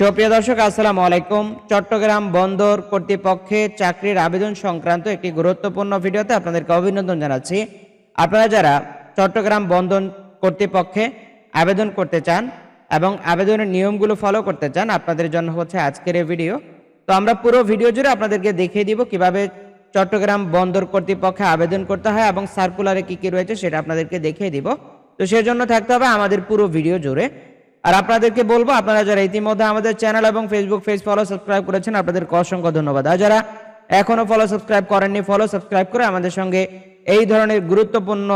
সুপ্রিয় দর্শক, আসসালামু আলাইকুম। চট্টগ্রাম বন্দর কর্তৃপক্ষে চাকরির আবেদন সংক্রান্ত একটি গুরুত্বপূর্ণ ভিডিওতে আপনাদেরকে অভিনন্দন জানাচ্ছি। আপনারা যারা চট্টগ্রাম বন্দর কর্তৃপক্ষে আবেদন করতে চান এবং আবেদনের নিয়মগুলো ফলো করতে চান, আপনাদের জন্য হচ্ছে আজকের এই ভিডিও। তো আমরা পুরো ভিডিও জুড়ে আপনাদেরকে দেখিয়ে দিব কীভাবে চট্টগ্রাম বন্দর কর্তৃপক্ষে আবেদন করতে হয় এবং সার্কুলারে কি কি রয়েছে সেটা আপনাদেরকে দেখিয়ে দিব। তো সেজন্য থাকতে হবে আমাদের পুরো ভিডিও জুড়ে। আর আপনাদেরকে বলব, আপনারা যারা ইতিমধ্যে আমাদের চ্যানেল এবং ফেসবুক পেজ ফলো সাবস্ক্রাইব করেছেন আপনাদেরকে অসংখ্য ধন্যবাদ। আর যারা এখনও ফলো সাবস্ক্রাইব করেননি ফলো সাবস্ক্রাইব করে আমাদের সঙ্গে এই ধরনের গুরুত্বপূর্ণ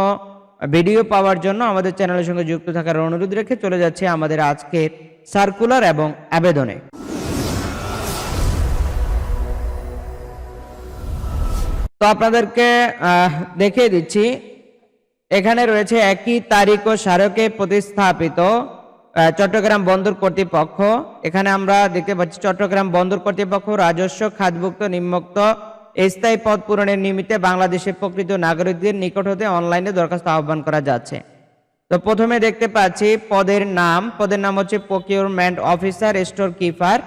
ভিডিও পাওয়ার জন্য আমাদের চ্যানেলের সঙ্গে যুক্ত থাকার অনুরোধ রেখে চলে যাচ্ছে আমাদের আজকের সার্কুলার এবং আবেদনে। তো আপনাদেরকে দেখিয়ে দিচ্ছি, এখানে রয়েছে একই তারিখ ও স্মারকে প্রতিস্থাপিত চট্টগ্রাম বন্দর কর্তৃপক্ষ, এখানে আমরা দেখতে পাচ্ছি চট্টগ্রাম বন্দর কর্তৃপক্ষ রাজস্ব, খাতভুক্ত নিম্নোক্ত স্থায়ী পদ পূরণের নিমিত্তে বাংলাদেশের প্রকৃত নাগরিকদের নিকট হতে অনলাইনে দরখাস্ত আহ্বান করা যাচ্ছে। তো প্রথমে দেখতে পাচ্ছি পদের নাম পদের নাম হচ্ছে procurement officer store keeper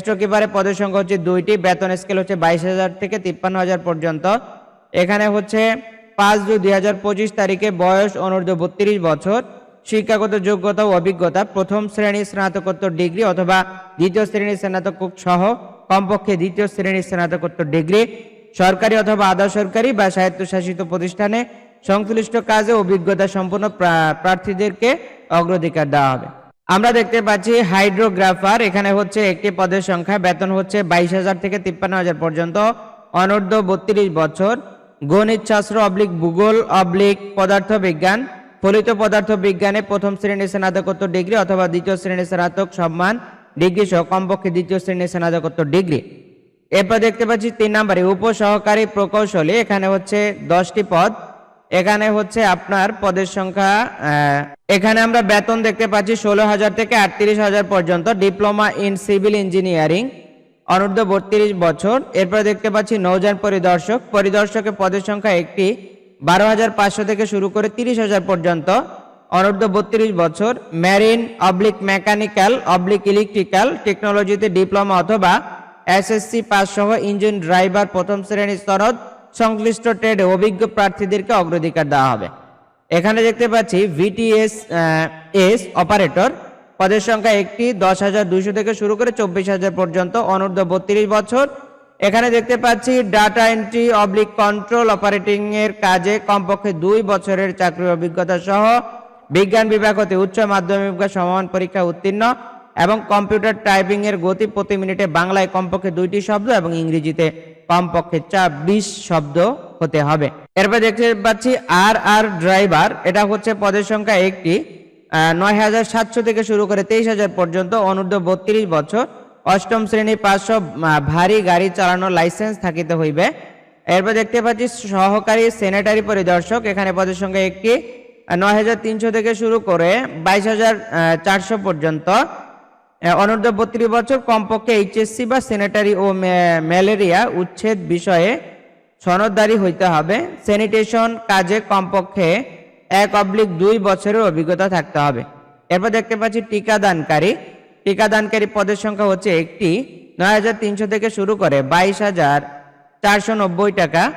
store কিপারের পদের সংখ্যা হচ্ছে দুইটি, বেতন স্কেল হচ্ছে বাইশ হাজার থেকে তিপ্পান্ন হাজার পর্যন্ত। এখানে হচ্ছে পাঁচ দুই দুই তারিখে বয়স অনূর্ধ্ব বত্রিশ বছর। শিক্ষাগত যোগ্যতা ও অভিজ্ঞতা, প্রথম শ্রেণি স্নাতকোত্তর ডিগ্রি অথবা দ্বিতীয় শ্রেণির স্নাতক সহ কমপক্ষে দ্বিতীয় শ্রেণির স্নাতকোত্তর ডিগ্রি, সরকারি অথবা আধা সরকারি বা স্বায়ত্তশাসিত প্রতিষ্ঠানে সংশ্লিষ্ট কাজে অভিজ্ঞতা সম্পন্ন প্রার্থীদেরকে অগ্রাধিকার দেওয়া হবে। আমরা দেখতে পাচ্ছি হাইড্রোগ্রাফার, এখানে হচ্ছে একটি পদের সংখ্যা, বেতন হচ্ছে বাইশ হাজার থেকে তিপ্পান্ন হাজার পর্যন্ত, অনূর্ধ্ব বত্রিশ বছর, গণিত, শাস্ত্র অবলিক, ভূগোল অবলিক পদার্থ বিজ্ঞান ফলিত পদার্থ বিজ্ঞানে প্রথম শ্রেণির স্নাতকোত্তর ডিগ্রি অথবা দ্বিতীয় শ্রেণির স্নাতক সম্মান ডিগ্রি সহ কমপক্ষে দ্বিতীয় শ্রেণির স্নাতকোত্তর ডিগ্রি। এরপর দেখতে পাচ্ছি তিন নম্বরে উপসহকারী প্রকৌশলী, এখানে হচ্ছে দশটি পদ। এখানে হচ্ছে আপনার পদের সংখ্যা এখানে আমরা বেতন দেখতে পাচ্ছি ষোলো হাজার থেকে আটত্রিশ হাজার পর্যন্ত, ডিপ্লোমা ইন সিভিল ইঞ্জিনিয়ারিং, অনূর্ধ্ব বত্রিশ বছর। এরপর দেখতে পাচ্ছি নৌযান পরিদর্শক, পরিদর্শকের পদের সংখ্যা একটি। বারো হাজার পাঁচশো থেকে শুরু করে তিরিশ হাজার পর্যন্ত, অনূর্ধ্ব বত্রিশ বছর marine oblique mechanical oblique electrical টেকনোলজিতে ডিপ্লোমা অথবা এসএসসি পাস সহ ইঞ্জিন ড্রাইভার প্রথম শ্রেণির স্তরদ সংশ্লিষ্ট ট্রেডে অভিজ্ঞ প্রার্থীদেরকে অগ্রাধিকার দেওয়া হবে। এখানে দেখতে পাচ্ছি ভিটিএস এস অপারেটর পদের সংখ্যা একটি, দশ হাজার দুইশো থেকে শুরু করে চব্বিশ হাজার পর্যন্ত, অনূর্ধ্ব বত্রিশ বছর এখানে দেখতে পাচ্ছি data entry oblique control operating এর কাজে কমপক্ষে দুই বছরের চাকরির অভিজ্ঞতা সহ বিজ্ঞান বিভাগ হতে উচ্চ মাধ্যমিক বা সমমান পরীক্ষা উত্তীর্ণ এবং কম্পিউটার টাইপিং এর গতি প্রতি মিনিটে বাংলায় কমপক্ষে দুইটি শব্দ এবং ইংরেজিতে কমপক্ষে চা বিশ শব্দ হতে হবে। এরপর দেখতে পাচ্ছি আর আর ড্রাইভার এটা হচ্ছে পদের সংখ্যা একটি। নয় হাজার সাতশো থেকে শুরু করে তেইশ হাজার পর্যন্ত, অনূর্ধ্ব বত্রিশ বছর। অষ্টম শ্রেণি পাঁচশো ভারী গাড়ি চালানোর লাইসেন্স থাকিতে হইবে। এরপর দেখতে পাচ্ছি সহকারী সেনেটারি পরিদর্শক এখানে পদের সংখ্যা একটি নয় হাজার তিনশো থেকে শুরু করে বাইশ হাজার চারশো পর্যন্ত। অনূর্ধ্ব বত্রিশ বছর কমপক্ষে এইচএসসি বা সেনেটারি ও ম্যালেরিয়া উচ্ছেদ বিষয়ে সনদদারি হইতে হবে। স্যানিটেশন কাজে কমপক্ষে এক অবলিক দুই বছরের অভিজ্ঞতা থাকতে হবে। এরপর দেখতে পাচ্ছি টিকাদানকারী টিকাদানকারী পদের সংখ্যা হচ্ছে একটি। নয় হাজার তিনশো থেকে শুরু করে বাইশ হাজার চারশো নব্বই টাকা।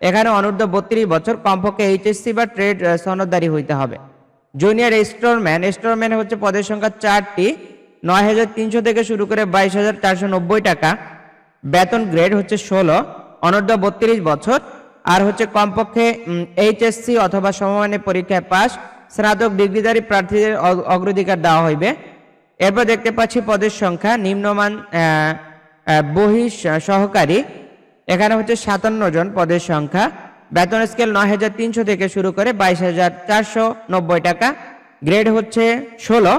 এখানে অনূর্ধ্ব বত্রিশ বছর কমপক্ষে এইচএসসি বা ট্রেড সনদদারি হইতে হবে। জুনিয়র স্টোরম্যান স্টোরম্যান হচ্ছে পদের সংখ্যা চারটি। নয় হাজার তিনশো থেকে শুরু করে বাইশ হাজার চারশো নব্বই টাকা। বেতন গ্রেড হচ্ছে ষোলো। অনূর্ধ্ব বত্রিশ বছর। আর হচ্ছে কমপক্ষে এইচএসসি অথবা সমমানের পরীক্ষায় পাশ। স্নাতক ডিগ্রিধারী প্রার্থীদের অগ- অগ্রাধিকার দেওয়া হইবে। এরপর দেখতে পাচ্ছি পদের সংখ্যা নিম্নমান আহ, সহকারী। এখানে হচ্ছে সাতান্ন জন পদের সংখ্যা। বেতন স্কেল নয় হাজার তিনশো থেকে শুরু করে বাইশ হাজার চারশো নব্বই টাকা। গ্রেড হচ্ছে ষোলো।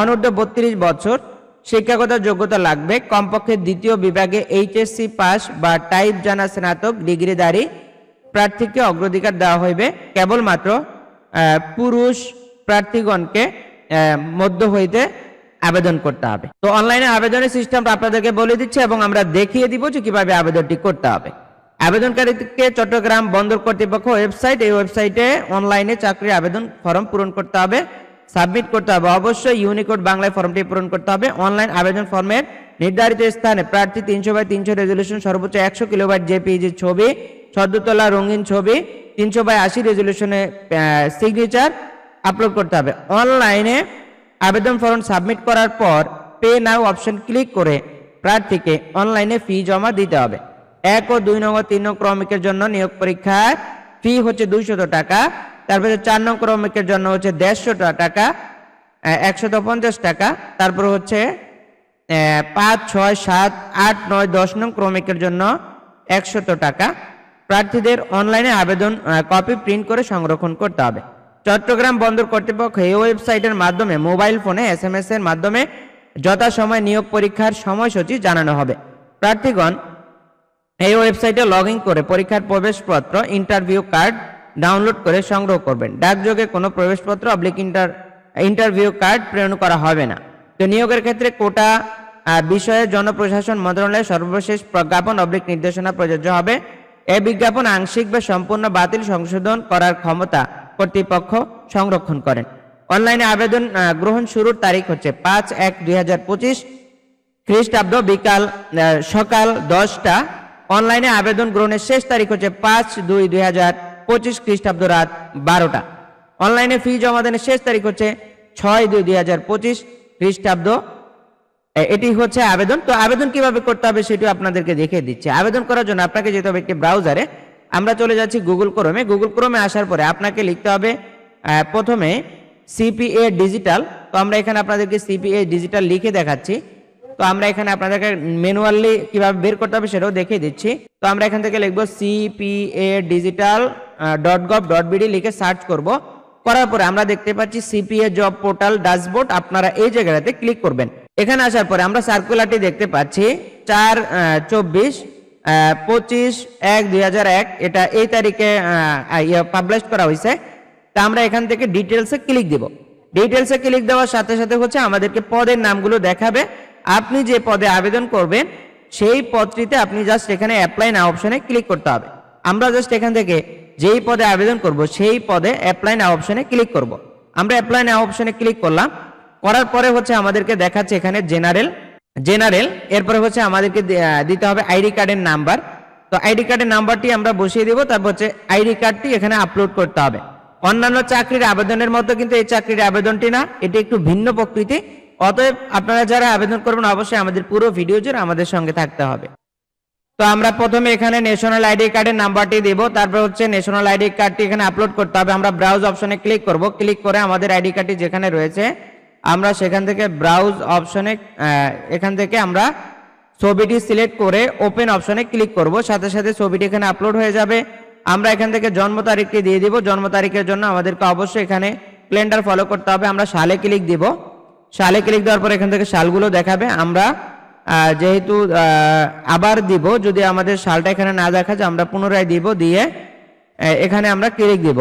অনূর্ধ্ব বত্রিশ বছর। শিক্ষাগত যোগ্যতা লাগবে। কমপক্ষে দ্বিতীয় বিভাগে এইচএসসি পাস বা টাইপ জানা স্নাতক ডিগ্রিধারী। প্রার্থীকে অগ্রাধিকার দেওয়া হইবে। কেবলমাত্র পুরুষ প্রার্থীগণকে মধ্য হইতে আবেদন করতে হবে। তো অনলাইনে আবেদনের সিস্টেমটা আপনাদেরকে বলে দিচ্ছে এবং আমরা দেখিয়ে দিব যে কীভাবে আবেদনটি করতে হবে। আবেদনকারীকে চট্টগ্রাম বন্দর কর্তৃপক্ষ ওয়েবসাইট, এই ওয়েবসাইটে অনলাইনে চাকরির আবেদন ফর্ম পূরণ করতে হবে, সাবমিট করতে হবে। অবশ্যই ইউনিকোড বাংলায় ফর্মটি পূরণ করতে হবে। অনলাইন আবেদন ফর্মের নির্ধারিত স্থানে প্রার্থী তিনশো বাই তিনশো রেজলিউশন সর্বোচ্চ একশো কিলোবাইট জেপিজি ছবি সদ্য তোলা রঙিন ছবি, তিনশো বাই আশি রেজলিউশনে সিগনেচার আপলোড করতে হবে। অনলাইনে আবেদন ফর্ম সাবমিট করার পর পে নাও অপশন ক্লিক করে প্রার্থীকে অনলাইনে ফি জমা দিতে হবে। এক ও দুই নং ও তিন নং ক্রমিকের জন্য নিয়োগ পরীক্ষার ফি হচ্ছে দুইশত টাকা, তারপরে চার নং ক্রমিকের জন্য হচ্ছে দেড়শো টাকা একশত পঞ্চাশ টাকা, তারপর হচ্ছে পাঁচ, ছয়, সাত, আট, নয়, দশ নং ক্রমিকের জন্য একশত টাকা। প্রার্থীদের অনলাইনে আবেদন কপি প্রিন্ট করে সংরক্ষণ করতে হবে। চট্টগ্রাম বন্দর কর্তৃপক্ষ এই ওয়েবসাইটের মাধ্যমে মোবাইল ফোনে এস এম এর মাধ্যমে যথাসময় নিয়োগ পরীক্ষার সময়সূচি জানানো হবে। প্রার্থীগণ, এই ওয়েবসাইটে লগ করে পরীক্ষার প্রবেশপত্র, ইন্টারভিউ কার্ড ডাউনলোড করে সংগ্রহ করবেন। ডাকযোগে কোনো প্রবেশপত্র অবলিক ইন্টার, ইন্টারভিউ কার্ড প্রেরণ করা হবে না। তো নিয়োগের ক্ষেত্রে কোটা বিষয়ে জনপ্রশাসন মন্ত্রণালয়ের সর্বশেষ প্রজ্ঞাপন অবলিক নির্দেশনা প্রযোজ্য হবে। এই বিজ্ঞাপন আংশিক বা সম্পূর্ণ বাতিল সংশোধন করার ক্ষমতা কর্তৃপক্ষ সংরক্ষণ করেন। অনলাইনে আবেদন গ্রহণ শুরুর তারিখ হচ্ছে পাঁচ এক দুই হাজার পঁচিশ খ্রিস্টাব্দ বিকাল সকাল দশটা। অনলাইনে আবেদন গ্রহণের শেষ তারিখ হচ্ছে পাঁচ দুই দুই হাজার পঁচিশ খ্রিস্টাব্দ রাত বারোটা। অনলাইনে ফি জমা দানের শেষ তারিখ হচ্ছে ছয় দুই দুই হাজার পঁচিশ খ্রিস্টাব্দ। এটি হচ্ছে আবেদন। তো আবেদন কীভাবে করতে হবে সেটি আপনাদেরকে দেখিয়ে দিচ্ছে। আবেদন করার জন্য আপনাকে যেতে হবে একটি ব্রাউজারে আমরা চলে যাচ্ছি গুগল ক্রোমে গুগল ক্রোমে আসার পরে আপনাকে লিখতে হবে প্রথমে সিপিএ ডিজিটাল তো আমরা এখানে আপনাদেরকে সিপিএ ডিজিটাল লিখে দেখাচ্ছি। তো আমরা এখানে আপনাদেরকে ম্যানুয়ালি কীভাবে বের করতে হবে সেটাও দেখিয়ে দিচ্ছি। তো আমরা এখান থেকে লিখব CPA digital dot gov dot BD লিখে সার্চ করব। করার পরে আমরা দেখতে পাচ্ছি সিপিএ জব পোর্টাল ড্যাশবোর্ড আপনারা এই জায়গাটাতে ক্লিক করবেন। এখানে আসার পরে আমরা সার্কুলারটি দেখতে পাচ্ছি। চার চব্বিশ পঁচিশ এক দুই এক, এটা এই তারিখে পাবলিশ করা হয়েছে তা আমরা এখান থেকে ডিটেলসে ক্লিক দিব। ডিটেলসে ক্লিক দেওয়ার সাথে সাথে হচ্ছে আমাদেরকে পদের নামগুলো দেখাবে। আপনি যে পদে আবেদন করবেন, সেই পদটিতে আপনি জাস্ট এখানে অ্যাপ্লাই না অপশনে ক্লিক করতে হবে। আমরা জাস্ট এখান থেকে যেই পদে আবেদন করব, সেই পদে অ্যাপ্লাই না অপশনে ক্লিক করব। আমরা অ্যাপ্লাই না অপশনে ক্লিক করলাম। করার পরে হচ্ছে আমাদেরকে দেখাচ্ছে এখানে জেনারেল জেনারেল, এরপরে হচ্ছে আমাদেরকে দিতে হবে আইডি কার্ডের নাম্বার। তো আইডি কার্ডের নাম্বারটি আমরা বসিয়ে দিব, তারপর হচ্ছে আইডি কার্ডটি এখানে আপলোড করতে হবে। অন্যান্য চাকরির আবেদনের মতো কিন্তু এই চাকরির আবেদনটি না, এটি একটু ভিন্ন প্রকৃতি। অতএব আপনারা যারা আবেদন করবেন, অবশ্যই আমাদের পুরো ভিডিও জুড়ে আমাদের সঙ্গে থাকতে হবে। তো আমরা প্রথমে এখানে ন্যাশনাল আইডি কার্ডের নাম্বারটি দেব, তারপর হচ্ছে ন্যাশনাল আইডি কার্ডটি এখানে আপলোড করতে হবে। আমরা ব্রাউজ অপশনে ক্লিক করব। ক্লিক করে আমাদের আইডি কার্ডটি যেখানে রয়েছে আমরা সেখান থেকে ব্রাউজ অপশনে এখান থেকে আমরা ছবিটি সিলেক্ট করে ওপেন অপশনে ক্লিক করব। সাথে সাথে ছবিটি এখানে আপলোড হয়ে যাবে। আমরা এখান থেকে জন্ম তারিখটি দিয়ে দিব। জন্ম তারিখের জন্য আমাদেরকে অবশ্যই এখানে ক্যালেন্ডার ফলো করতে হবে। আমরা সালে ক্লিক দিব। সালে ক্লিক দেওয়ার পর এখান থেকে সালগুলো দেখাবে। আমরা যেহেতু আবার দিব, যদি আমাদের সালটা এখানে না দেখা যায় আমরা পুনরায় দিব দিয়ে এখানে আমরা ক্লিক দিব।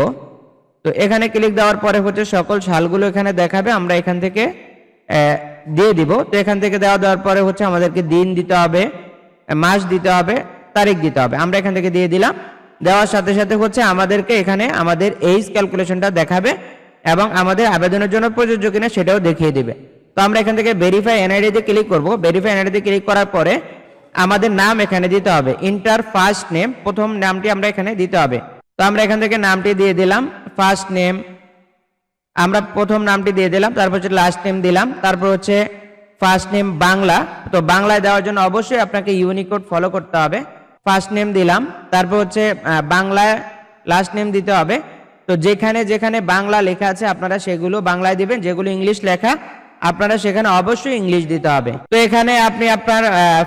তো এখানে ক্লিক দেওয়ার পরে হচ্ছে সকল সালগুলো এখানে দেখাবে, আমরা এখান থেকে দিয়ে দিব। তো এখান থেকে দেওয়া দেওয়ার পরে হচ্ছে আমাদেরকে দিন দিতে হবে মাস দিতে হবে, তারিখ দিতে হবে। আমরা এখান থেকে দিয়ে দিলাম। দেওয়ার সাথে সাথে হচ্ছে আমাদেরকে এখানে আমাদের এইজ ক্যালকুলেশনটা দেখাবে এবং আমাদের আবেদনের জন্য প্রযোজ্য কিনা সেটাও দেখিয়ে দিবে। তো আমরা এখান থেকে ভেরিফাই এনআইডি তে ক্লিক করব। ভেরিফাই এনআইডি তে ক্লিক করার পরে আমাদের নাম এখানে দিতে হবে। ইন্টার ফার্স্ট নেম প্রথম নামটি আমরা এখানে দিতে হবে। তো আমরা এখান থেকে নামটি দিয়ে দিলাম। ফার্স্ট নেম আমরা প্রথম নামটি দিয়ে দিলাম, তারপর হচ্ছে লাস্ট নেম দিলাম, তারপর হচ্ছে ফার্স্ট নেম বাংলা। তো বাংলায় দেওয়ার জন্য অবশ্যই আপনাকে ইউনিকোড ফলো করতে হবে। ফার্স্ট নেম দিলাম, তারপর হচ্ছে বাংলায় লাস্ট নেম দিতে হবে। তো যেখানে যেখানে বাংলা লেখা আছে, আপনারা সেগুলো বাংলায় দিবেন, যেগুলো ইংলিশ লেখা, আপনারা সেখানে অবশ্যই ইংলিশ দিতে হবে। তো এখানে আপনি আপনার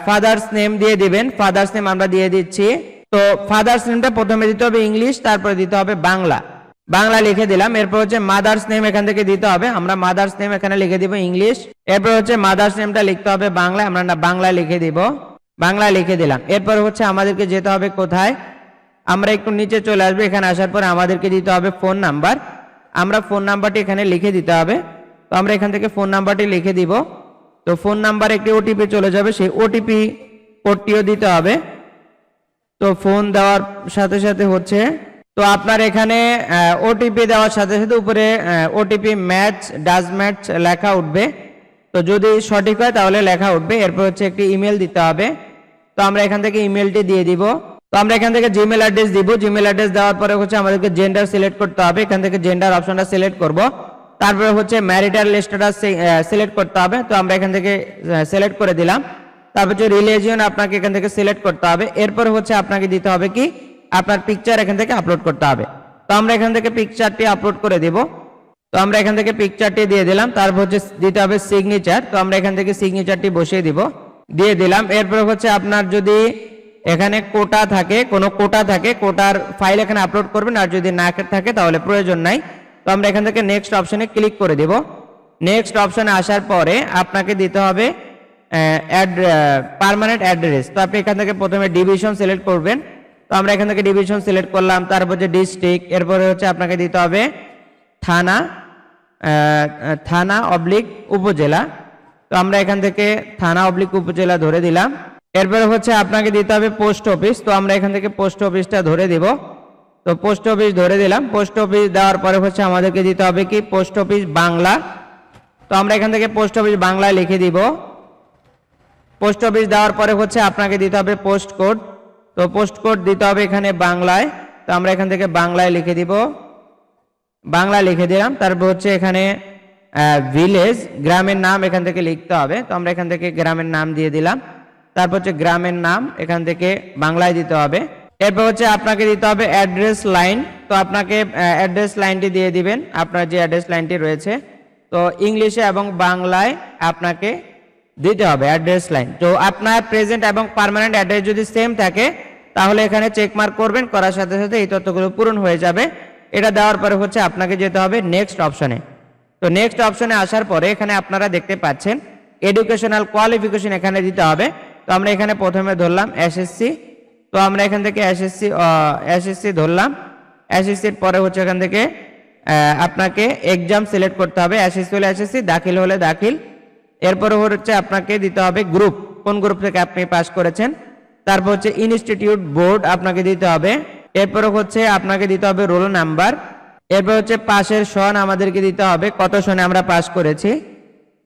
ফাদার্স নেম দিয়ে দিবেন ফাদার্স নেম আমরা দিয়ে দিচ্ছি। তো ফাদার্স নেমটা প্রথমে দিতে হবে ইংলিশ তারপরে দিতে হবে বাংলা। বাংলা লিখে দিলাম। এরপর হচ্ছে মাদার্স নেম এখান থেকে দিতে হবে। আমরা মাদার্স নেম এখানে লিখে দিব ইংলিশ এরপর হচ্ছে মাদার্স নেমটা লিখতে হবে বাংলায়। আমরা না বাংলা লিখে দিব। বাংলা লিখে দিলাম। এরপর হচ্ছে আমাদেরকে যেতে হবে কোথায়? আমরা একটু নিচে চলে আসব। এখানে আসার পর আমাদেরকে দিতে হবে ফোন নাম্বার আমরা ফোন নাম্বারটি এখানে লিখে দিতে হবে। তো আমরা এখান থেকে ফোন নাম্বারটি লিখে দিব। তো ফোন নাম্বার একটি ওটিপি চলে যাবে। সেই ওটিপি কোডটিও দিতে হবে। তো ফোন দেওয়ার সাথে সাথে হচ্ছে তো আপনার এখানে ওটিপি দেওয়ার সাথে সাথে উপরে ওটিপি ম্যাচ ডাজ ম্যাচ লেখা উঠবে। তো যদি সঠিক হয় তাহলে লেখা উঠবে। এরপর হচ্ছে একটি ইমেল দিতে হবে। তো আমরা এখান থেকে ইমেলটি দিয়ে দিব। তো আমরা এখান থেকে জিমেল অ্যাড্রেস দিব। জিমেল অ্যাড্রেস দেওয়ার পরে হচ্ছে আমাদেরকে জেন্ডার সিলেক্ট করতে হবে। এখান থেকে জেন্ডার অপশনটা সিলেক্ট করব। তারপরে হচ্ছে ম্যারিটাল স্ট্যাটাস সিলেক্ট করতে হবে। তো আমরা এখান থেকে সিলেক্ট করে দিলাম। তারপর হচ্ছে রিলিজিয়ন আপনাকে এখান থেকে সিলেক্ট করতে হবে। এরপর হচ্ছে আপনাকে দিতে হবে কি? আপনার পিকচার এখান থেকে আপলোড করতে হবে। তো আমরা এখান থেকে পিকচারটি আপলোড করে দিব। তো আমরা এখান থেকে পিকচারটি দিয়ে দিলাম। তারপর হচ্ছে দিতে হবে সিগনেচার তো আমরা এখান থেকে সিগনেচারটি বসিয়ে দিব। দিয়ে দিলাম। এরপর হচ্ছে আপনার যদি এখানে কোটা থাকে, কোনো কোটা থাকে, কোটার ফাইল এখানে আপলোড করবেন। আর যদি না থাকে, তাহলে প্রয়োজন নাই। তো আমরা এখান থেকে নেক্সট অপশনে ক্লিক করে দিব। নেক্সট অপশনে আসার পরে আপনাকে দিতে হবে পার্মানেন্ট অ্যাড্রেস তো আপনি এখান থেকে প্রথমে ডিভিশন সিলেক্ট করবেন। তো আমরা এখান থেকে ডিভিশন সিলেক্ট করলাম, তারপর যে ডিস্ট্রিক্ট এরপরে হচ্ছে আপনাকে দিতে হবে থানা থানা অবলিক উপজেলা। তো আমরা এখান থেকে থানা অবলিক উপজেলা ধরে দিলাম। এরপরে হচ্ছে আপনাকে দিতে হবে পোস্ট অফিস তো আমরা এখান থেকে পোস্ট অফিসটা ধরে দিব। তো পোস্ট অফিস ধরে দিলাম পোস্ট অফিস দেওয়ার পরে হচ্ছে আমাদেরকে দিতে হবে কি পোস্ট অফিস বাংলা। তো আমরা এখান থেকে পোস্ট অফিস বাংলায় লিখে দিব। পোস্ট অফিস দেওয়ার পরে হচ্ছে আপনাকে দিতে হবে পোস্ট কোড তো পোস্ট কোড দিতে হবে এখানে বাংলায়। তো আমরা এখান থেকে বাংলায় লিখে দিব। বাংলা লিখে দিলাম। তারপর হচ্ছে এখানে ভিলেজ গ্রামের নাম এখান থেকে লিখতে হবে। তো আমরা এখান থেকে গ্রামের নাম দিয়ে দিলাম। তারপর হচ্ছে গ্রামের নাম এখান থেকে বাংলায় দিতে হবে। এরপর হচ্ছে আপনাকে দিতে হবে অ্যাড্রেস লাইন তো আপনাকে অ্যাড্রেস লাইনটি দিয়ে দিবেন। আপনার যে অ্যাড্রেস লাইনটি রয়েছে। তো ইংলিশে এবং বাংলায় আপনাকে দিতে হবে অ্যাড্রেস লাইন তো আপনার প্রেজেন্ট এবং পার্মানেন্ট অ্যাড্রেস যদি সেম থাকে, তাহলে এখানে চেক মার্ক করবেন, করার সাথে সাথে এই তথ্যগুলো পূরণ হয়ে যাবে। এটা দেওয়ার পরে হচ্ছে আপনাকে যেতে হবে নেক্সট অপশনে তো নেক্সট অপশনে আসার পরে এখানে আপনারা দেখতে পাচ্ছেন এডুকেশনাল কোয়ালিফিকেশন এখানে দিতে হবে। তো আমরা এখানে প্রথমে ধরলাম এসএসসি তো আমরা এখান থেকে এসএসসি এসএসসি ধরলাম। এসএসসির পরে হচ্ছে এখান থেকে আপনাকে এক্সাম সিলেক্ট করতে হবে। এসএসসি হলে এসএসসি দাখিল হলে দাখিল। এরপরে হচ্ছে আপনাকে দিতে হবে গ্রুপ। কোন গ্রুপ থেকে আপনি পাস করেছেন? তারপর হচ্ছে ইনস্টিটিউট বোর্ড আপনাকে দিতে হবে। এরপর হচ্ছে আপনাকে দিতে হবে রোল নাম্বার। এরপর হচ্ছে পাশের সন আমাদেরকে দিতে হবে। কত সনে আমরা পাস করেছি?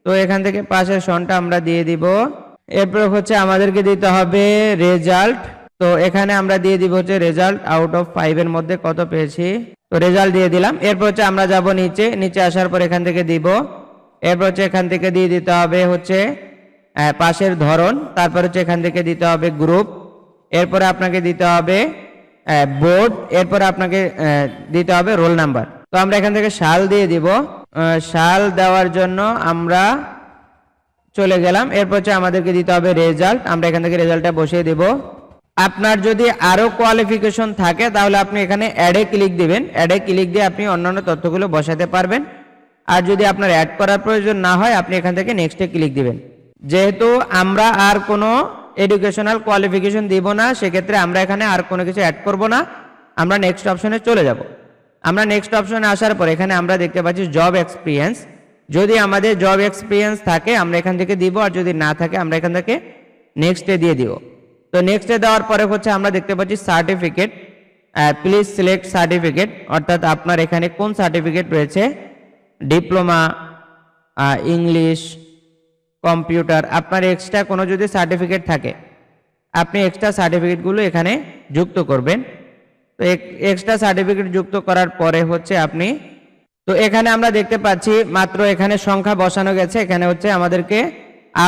তো এখান থেকে পাশের সনটা আমরা দিয়ে দিব। এরপর হচ্ছে আমাদেরকে দিতে হবে রেজাল্ট তো এখানে আমরা দিয়ে দিব হচ্ছে রেজাল্ট আউট অফ ফাইভ এর মধ্যে কত পেয়েছি? তো রেজাল্ট দিয়ে দিলাম। এরপর হচ্ছে আমরা যাব নিচে। নিচে আসার পর এখান থেকে দিব। এরপর হচ্ছে এখান থেকে দিয়ে দিতে হবে হচ্ছে পাশের ধরন, তারপর হচ্ছে এখান থেকে দিতে হবে গ্রুপ এরপরে আপনাকে দিতে হবে বোর্ড এরপরে আপনাকে দিতে হবে রোল নাম্বার তো আমরা এখান থেকে সাল দিয়ে দিব সাল দেওয়ার জন্য আমরা চলে গেলাম, এরপর হচ্ছে আমাদেরকে দিতে হবে রেজাল্ট আমরা এখান থেকে রেজাল্টটা বসিয়ে দেব। আপনার যদি আরও কোয়ালিফিকেশন থাকে, তাহলে আপনি এখানে অ্যাডে ক্লিক দিবেন অ্যাডে ক্লিক দিয়ে আপনি অন্যান্য তথ্যগুলো বসাতে পারবেন। আর যদি আপনার অ্যাড করার প্রয়োজন না হয়, আপনি এখান থেকে নেক্সটে ক্লিক দিবেন। যেহেতু আমরা আর কোনো এডুকেশনাল কোয়ালিফিকেশন দিব না, সেক্ষেত্রে আমরা এখানে আর কোনো কিছু অ্যাড করব না। আমরা নেক্সট অপশনে চলে যাব। আমরা নেক্সট অপশনে আসার পর এখানে আমরা দেখতে পাচ্ছি জব এক্সপিরিয়েন্স যদি আমাদের জব এক্সপিরিয়েন্স থাকে, আমরা এখান থেকে দিব, আর যদি না থাকে, আমরা এখান থেকে নেক্সটে দিয়ে দিব। তো নেক্সটে দেওয়ার পরে হচ্ছে আমরা দেখতে পাচ্ছি সার্টিফিকেট প্লিজ সিলেক্ট সার্টিফিকেট অর্থাৎ আপনার এখানে কোন সার্টিফিকেট রয়েছে ডিপ্লোমা ইংলিশ কম্পিউটার আপনার এক্সট্রা কোনো যদি সার্টিফিকেট থাকে, আপনি এক্সট্রা সার্টিফিকেটগুলো এখানে যুক্ত করবেন। তো এক্সট্রা সার্টিফিকেট যুক্ত করার পরে হচ্ছে আপনি, তো এখানে আমরা দেখতে পাচ্ছি মাত্র এখানে সংখ্যা বসানো গেছে, এখানে হচ্ছে আমাদেরকে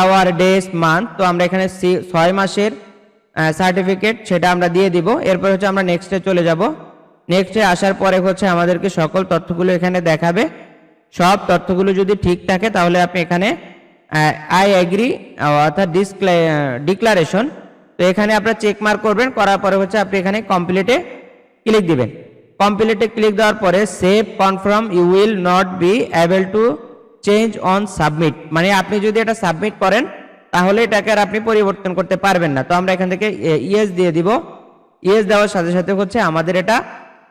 আওয়ার ডেস মান্থ তো আমরা এখানে ছয় মাসের সার্টিফিকেট সেটা আমরা দিয়ে দিব। এরপর হচ্ছে আমরা নেক্সটে চলে যাব। নেক্সটে আসার পরে হচ্ছে আমাদেরকে সকল তথ্যগুলো এখানে দেখাবে। সব তথ্যগুলো যদি ঠিক থাকে, তাহলে আপনি এখানে আই অ্যাগ্রি অর্থাৎ ডিক্লারেশন তো এখানে আপনার চেক মার্ক করবেন, করার পরে হচ্ছে আপনি এখানে কমপ্লিটে ক্লিক দিবেন। কমপ্লিটে ক্লিক দেওয়ার পরে save confirm you will not be able to change on submit মানে আপনি যদি এটা সাবমিট করেন, তাহলে এটাকে আর আপনি পরিবর্তন করতে পারবেন না। তো আমরা এখান থেকে ইয়েস দিয়ে দিব। ইয়েস দেওয়ার সাথে সাথে হচ্ছে আমাদের এটা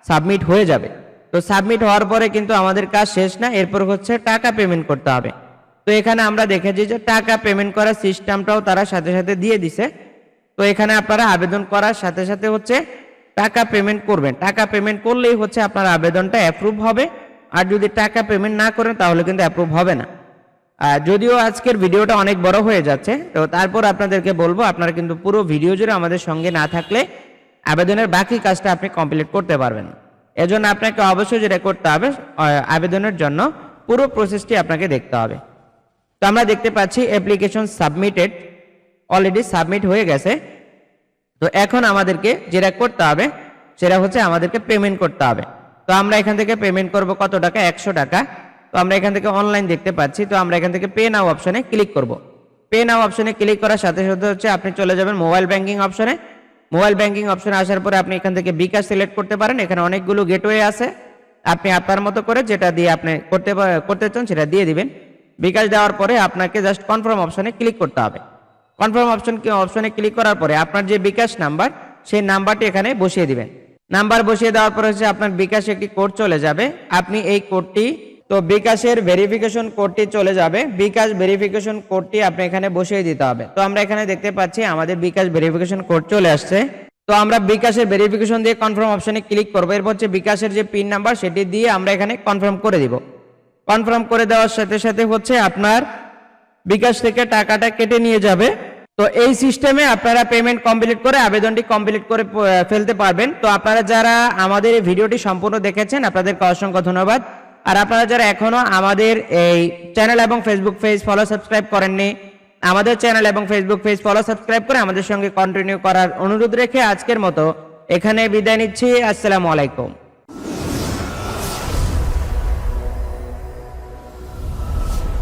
সাবমিট হয়ে যাবে। তো সাবমিট হওয়ার পরে কিন্তু আমাদের কাজ শেষ না, এরপর হচ্ছে টাকা পেমেন্ট করতে হবে। তো এখানে আমরা দেখেছি যে টাকা পেমেন্ট করার সিস্টেমটাও তারা সাথে সাথে দিয়ে দিছে। তো এখানে আপনারা আবেদন করার সাথে সাথে হচ্ছে টাকা পেমেন্ট করবেন। টাকা পেমেন্ট করলেই হচ্ছে আপনার আবেদনটা অ্যাপ্রুভ হবে। আর যদি টাকা পেমেন্ট না করেন তাহলে কিন্তু অ্যাপ্রুভ হবে না। যদিও আজকের ভিডিওটা অনেক বড় হয়ে যাচ্ছে, তো তারপর আপনাদেরকে বলব, আপনারা কিন্তু পুরো ভিডিও জুড়ে আমাদের সঙ্গে না থাকলে আবেদনের বাকি কাজটা আপনি কমপ্লিট করতে পারবেন। এজন্য আপনাকে অবশ্যই যেটা করতে হবে আবেদনের জন্য পুরো প্রসেসটি আপনাকে দেখতে হবে। তো আমরা দেখতে পাচ্ছি অ্যাপ্লিকেশন সাবমিটেড অলরেডি সাবমিট হয়ে গেছে। তো এখন আমাদেরকে যেটা করতে হবে, সেটা হচ্ছে আমাদেরকে পেমেন্ট করতে হবে। তো আমরা এখান থেকে পেমেন্ট করব কত টাকা? একশো টাকা। তো আমরা এখান থেকে অনলাইন দেখতে পাচ্ছি, তো আমরা এখান থেকে পে নাও অপশনে ক্লিক করব। পে নাও অপশনে ক্লিক করার সাথে সাথে হচ্ছে আপনি চলে যাবেন মোবাইল ব্যাংকিং অপশনে মোবাইল ব্যাংকিং অপশন আসার পরে আপনি এখান থেকে বিকাশ সিলেক্ট করতে পারেন। এখানে অনেকগুলো গেটওয়ে আছে। আপনি আপনার মতো করে যেটা দিয়ে আপনি করতে করতে চান সেটা দিয়ে দিবেন। বিকাশ দেওয়ার পরে আপনাকে জাস্ট কনফার্ম অপশনে ক্লিক করতে হবে। কনফার্ম অপশন অপশনে ক্লিক করার পরে আপনার যে বিকাশ নাম্বার, সেই নাম্বারটি এখানে বসিয়ে দিবেন। নাম্বার বসিয়ে দেওয়ার পরে হচ্ছে আপনার বিকাশে একটি কোড চলে যাবে। আপনি এই কোডটি তো বিকাশের ভেরিফিকেশন কোডটি চলে যাবে। বিকাশ ভেরিফিকেশন কোডটি আপনি এখানে বসিয়ে দিতে হবে। তো আমরা এখানে দেখতে পাচ্ছি আমাদের বিকাশ ভেরিফিকেশন কোড চলে আসছে। তো আমরা বিকাশের ভেরিফিকেশন দিয়ে কনফার্ম অপশনে ক্লিক করব। এরপর হচ্ছে বিকাশের যে পিন নাম্বার সেটি দিয়ে আমরা এখানে কনফার্ম করে দিব। কনফার্ম করে দেওয়ার সাথে সাথে হচ্ছে আপনার বিকাশ থেকে টাকাটা কেটে নিয়ে যাবে। তো এই সিস্টেমে আপনারা পেমেন্ট কমপ্লিট করে আবেদনটি কমপ্লিট করে ফেলতে পারবেন। তো আপনারা যারা আমাদের এই ভিডিওটি সম্পূর্ণ দেখেছেন, আপনাদেরকে অসংখ্য ধন্যবাদ। আর আপনারা যারা এখনও আমাদের এই চ্যানেল এবং ফেসবুক পেজ ফলো সাবস্ক্রাইব করেননি, আমাদের চ্যানেল এবং ফেসবুক পেজ ফলো সাবস্ক্রাইব করে আমাদের সঙ্গে কন্টিনিউ করার অনুরোধ রেখে আজকের মতো এখানে বিদায় নিচ্ছি। আসসালামু আলাইকুম।